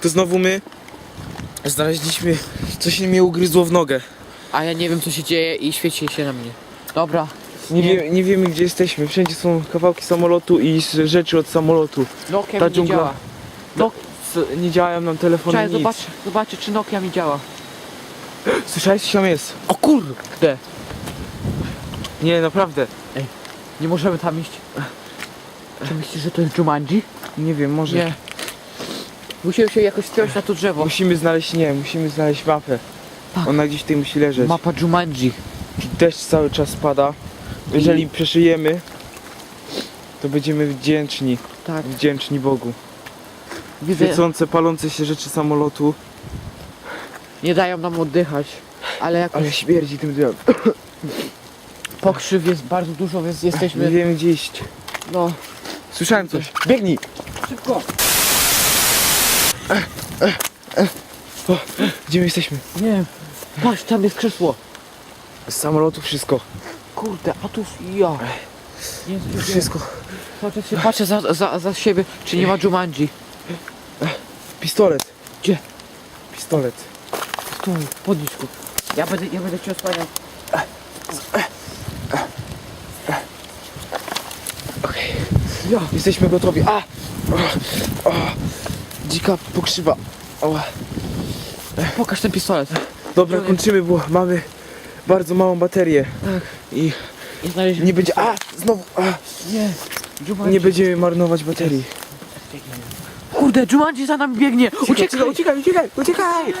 to znowu my znaleźliśmy, coś mnie ugryzło w nogę. A ja nie wiem co się dzieje i świeci się na mnie. Dobra. Nie, Nie. Wie, nie wiemy gdzie jesteśmy, wszędzie są kawałki samolotu i rzeczy od samolotu. Nokia Ta mi nie dżungla- działa. No, Nie działają nam telefony, czekaj, nic. zobacz, zobaczcie czy Nokia mi działa. Słyszałeś, co tam jest? O kurde! Nie, naprawdę. Nie możemy tam iść. Czy myślisz, że to jest Jumanji? Nie wiem, może. Nie. Musimy się jakoś spiąć na to drzewo. Musimy znaleźć, nie, musimy znaleźć mapę. Tak. Ona gdzieś tutaj musi leżeć. Mapa Jumanji. Deszcz cały czas pada. Jeżeli przeżyjemy, to będziemy wdzięczni. Tak. Wdzięczni Bogu. Widzę, Świecące, palące się rzeczy samolotu. nie dają nam oddychać. Ale jakoś Ale śmierdzi tym drzewem. pokrzyw jest bardzo dużo, więc Nie jesteśmy... wiemy gdzie iść. No, Słyszałem coś. Biegnij! szybko! O, gdzie my jesteśmy? Nie wiem. Patrz, tam jest krzesło. Z samolotu wszystko. Kurde, a tu ja. Nie, nie, Wszystko. Cały czas się patrzę za, za, za siebie, czy nie ma Jumanji. Pistolet. Gdzie? Pistolet. Stój, podnieś go. Ja będę, ja będę cię osłaniał. Okej. Ja. Jesteśmy gotowi. A! O, o. Dzika pokrzywa. Pokaż ten pistolet. Dobra, kończymy, bo mamy bardzo małą baterię. Tak. I Nie znaleźliśmy. nie będzie. A! Znowu! A, Nie. Jumanji. nie będziemy marnować baterii. Kurde, Jumanji za nami biegnie. Uciekaj. uciekaj, uciekaj, uciekaj!